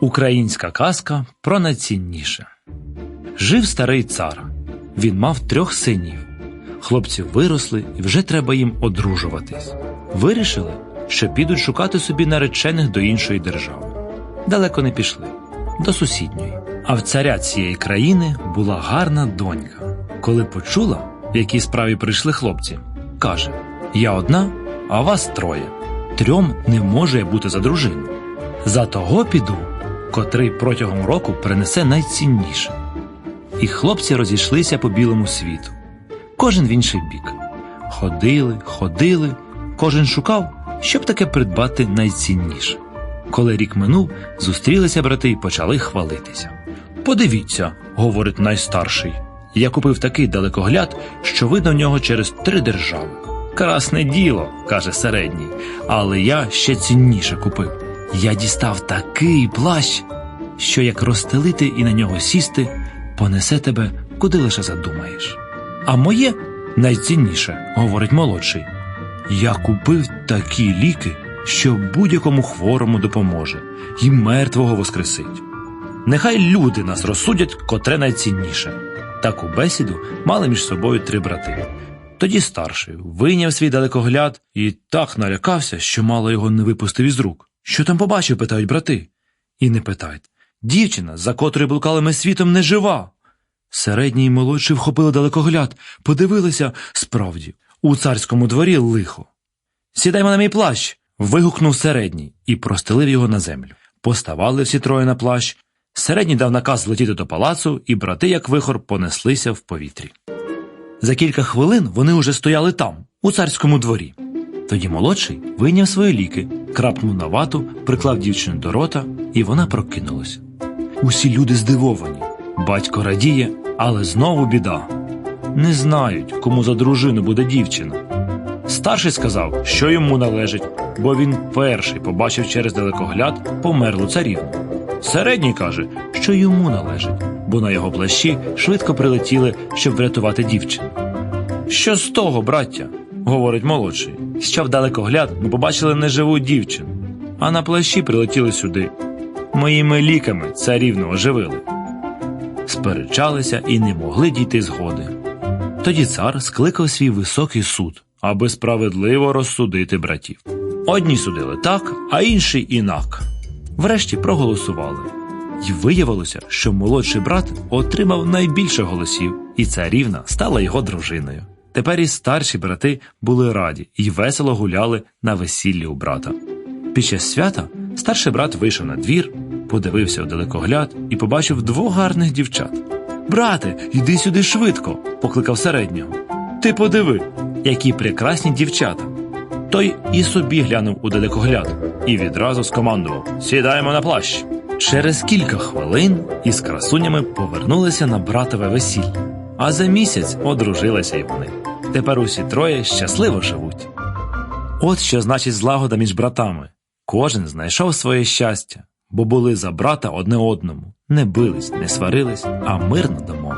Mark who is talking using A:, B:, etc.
A: Українська казка про найцінніше. Жив старий цар. Він мав трьох синів. Хлопці виросли і вже треба їм одружуватись. Вирішили, що підуть шукати собі наречених до іншої держави. Далеко не пішли, до сусідньої. А в царя цієї країни була гарна донька. Коли почула, в якій справі прийшли хлопці, каже: Я одна, а вас троє. Трьом не може бути за дружину. За того піду, котрий протягом року принесе найцінніше. І хлопці розійшлися по білому світу, кожен в інший бік. Ходили, ходили, кожен шукав, щоб таке придбати найцінніше. Коли рік минув, зустрілися брати і почали хвалитися. Подивіться, говорить найстарший. Я купив такий далекогляд, що видно в нього через три держави. Красне діло, каже середній, але я ще цінніше купив. Я дістав такий плащ, що як розстелити і на нього сісти, понесе тебе куди лише задумаєш. А моє найцінніше, говорить молодший. Я купив такі ліки, що будь-якому хворому допоможе, і мертвого воскресить. Нехай люди нас розсудять, котре найцінніше. Таку бесіду мали між собою три брати. Тоді старший вийняв свій далекогляд і так налякався, що мало його не випустив із рук. Що там побачив, питають брати. І не питають. Дівчина, за котрою блукали ми світом, не жива. Середній і молодший вхопили далекогляд, подивилися справді, у царському дворі лихо. Сідаймо на мій плащ. вигукнув середній і простелив його на землю. Поставали всі троє на плащ. Середній дав наказ летіти до палацу, і брати, як вихор, понеслися в повітрі. За кілька хвилин вони уже стояли там, у царському дворі. Тоді молодший вийняв свої ліки, крапнув на вату, приклав дівчину до рота, і вона прокинулася. Усі люди здивовані. Батько радіє, але знову біда. Не знають, кому за дружину буде дівчина. Старший сказав, що йому належить, бо він перший побачив через далекогляд померлу царівну. Середній каже, що йому належить, бо на його плащі швидко прилетіли, щоб врятувати дівчину. Що з того, браття? говорить молодший. Що в далекогляд ми побачили неживу дівчину, а на плащі прилетіли сюди. Моїми ліками царівну оживили. Сперечалися і не могли дійти згоди. Тоді цар скликав свій високий суд, аби справедливо розсудити братів. Одні судили так, а інші інак. Врешті проголосували. І виявилося, що молодший брат отримав найбільше голосів, і царівна стала його дружиною. Тепер і старші брати були раді і весело гуляли на весіллі у брата. Під час свята старший брат вийшов на двір, подивився у далекогляд і побачив двох гарних дівчат. Брате, йди сюди швидко, покликав середнього. Ти подиви, які прекрасні дівчата. Той і собі глянув у далекогляд і відразу скомандував Сідаємо на плащ. Через кілька хвилин із красунями повернулися на братове весілля, а за місяць одружилися й вони. Тепер усі троє щасливо живуть. От що значить злагода між братами. Кожен знайшов своє щастя, бо були за брата одне одному, не бились, не сварились, а мирно домовились.